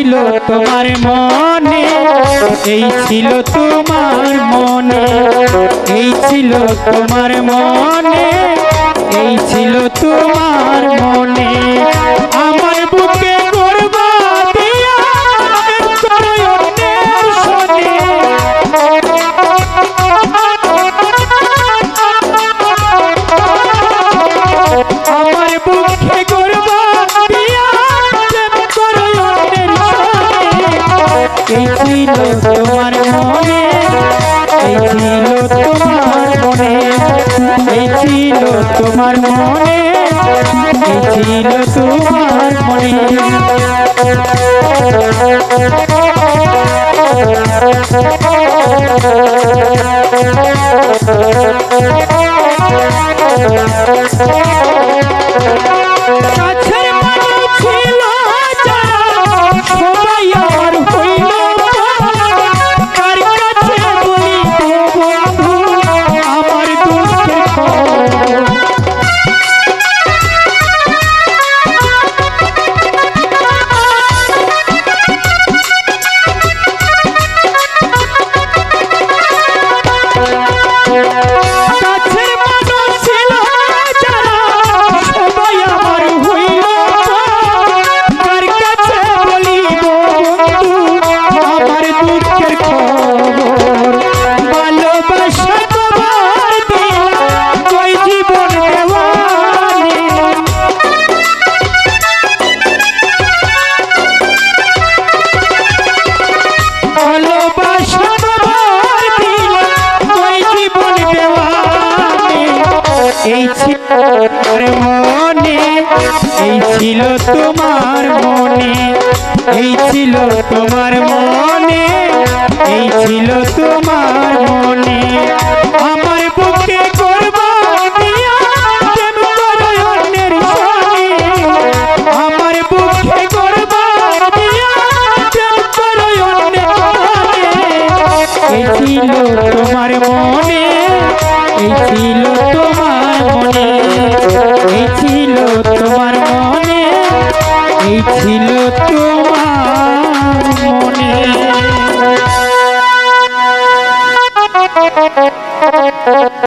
ছিল তোমার মনে, এই ছিল তোমার মনে, এই ছিল তোমার মনে, এই ছিল তোমার মনে। আমার বুকে করবা এই ছিল তোমার মনে, এই ছিল তোমার মনে, এই ছিল তোমার মনে, এই ছিল তোমার মনে। কাছের তোমার মনে এই ছিল তোমার মনে এই ছিল তোমার মনে এই ছিল তোমার ছিল তোমার